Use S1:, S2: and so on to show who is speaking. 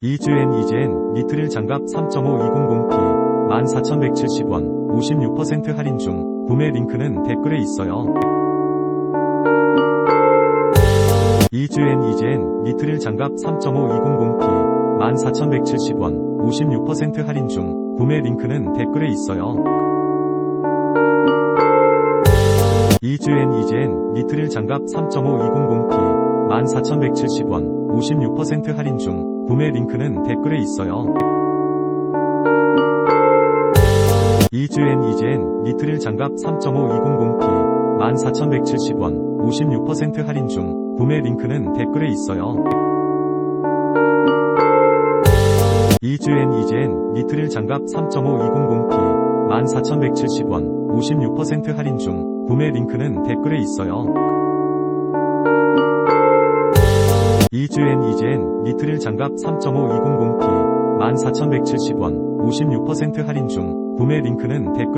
S1: 이주엔 이젠 니트릴 장갑 3.5200P 14,170원 56% 할인 중 구매 링크는 댓글에 있어요. 이주엔 이젠 니트릴 장갑 3.5200P 14,170원 56% 할인 중 구매 링크는 댓글에 있어요. 이주엔 이젠 니트릴 장갑 3.5200P 14,170원 56% 할인 중 구매 링크는 댓글에 있어요. 이주엔 이젠 니트릴 장갑 3.5200P 14,170원 56% 할인 중 구매 링크는 댓글에 있어요. 이주엔 이젠 니트릴 장갑 3.5200P 14,170원 56% 할인 중 구매 링크는 댓글에 있어요. 이주엔 이젠 니트릴 장갑 3.5200P 14,170원 56% 할인 중 구매 링크는 댓글